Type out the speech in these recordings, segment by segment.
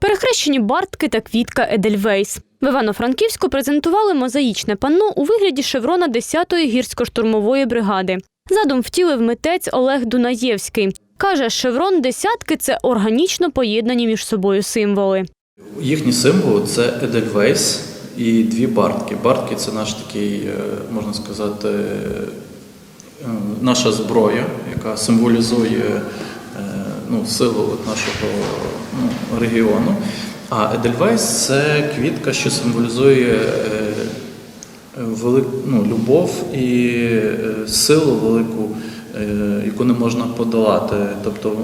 Перехрещені бартки та квітка Едельвейс. В Івано-Франківську презентували мозаїчне панно у вигляді шеврона 10-ї гірсько-штурмової бригади. Задум втілив митець Олег Дунаєвський. Каже, шеврон десятки це органічно поєднані між собою символи. Їхній символ це Едельвейс і дві бартки. Бартки це наш такий, е, можна сказати, е, наша зброя, яка символізує ну, силу от нашого ну, регіону. А Едельвейс це квітка, що символізує е, велик, ну, любов і е, силу велику, е, яку не можна подолати, тобто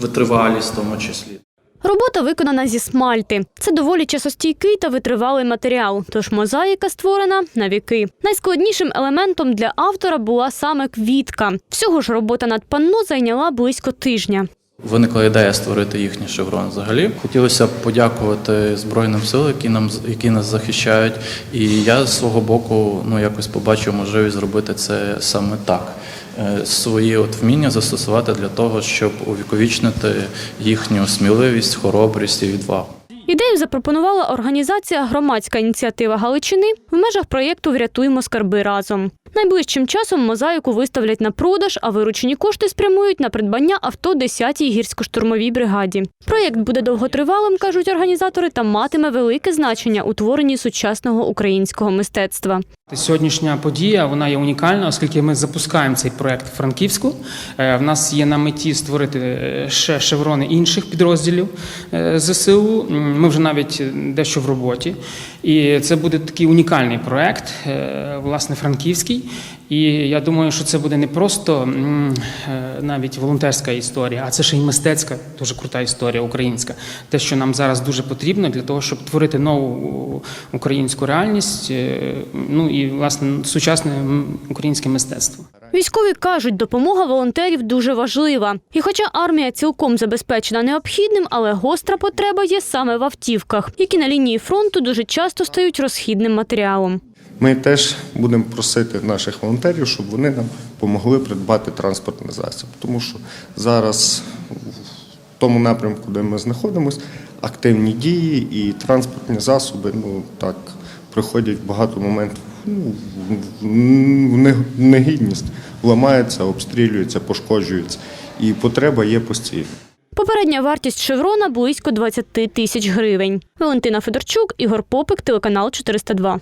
витривалість в тому числі. Робота виконана зі смальти. Це доволі часостійкий та витривалий матеріал, тож мозаїка створена на віки. Найскладнішим елементом для автора була саме квітка. Всього ж робота над панно зайняла близько тижня. Виникла ідея створити їхній шеврон. Взагалі хотілося б подякувати Збройним силам, які нам які нас захищають. І я з свого боку ну якось побачив можливість зробити це саме так. Е, Свої от вміння застосувати для того, щоб увіковічнити їхню сміливість, хоробрість і відвагу. Ідею запропонувала організація Громадська ініціатива Галичини в межах проєкту Врятуємо скарби разом. Найближчим часом мозаїку виставлять на продаж, а виручені кошти спрямують на придбання авто 10-й гірсько-штурмовій бригаді. Проєкт буде довготривалим, кажуть організатори, та матиме велике значення у творенні сучасного українського мистецтва. Сьогоднішня подія вона є унікальна, оскільки ми запускаємо цей проект в Франківську. Е, В нас є на меті створити е, ще шеврони інших підрозділів е, ЗСУ. Ми вже навіть дещо в роботі. І це буде такий унікальний проект, е, власне, франківський. І я думаю, що це буде не просто е, навіть волонтерська історія, а це ще й мистецька, дуже крута історія українська. Те, що нам зараз дуже потрібно для того, щоб творити нову українську реальність, е, ну і власне сучасне українське мистецтво. Військові кажуть, допомога волонтерів дуже важлива. І хоча армія цілком забезпечена необхідним, але гостра потреба є саме в автівках, які на лінії фронту дуже часто стають розхідним матеріалом. Ми теж будемо просити наших волонтерів, щоб вони нам допомогли придбати транспортний засіб. Тому що зараз в тому напрямку, де ми знаходимося, активні дії і транспортні засоби, ну так, приходять багато моментів в в негідність, ламається, обстрілюється, пошкоджується. І потреба є постійно. Попередня вартість шеврона близько 20 тисяч гривень. Валентина Федорчук, Ігор Попик, телеканал 402.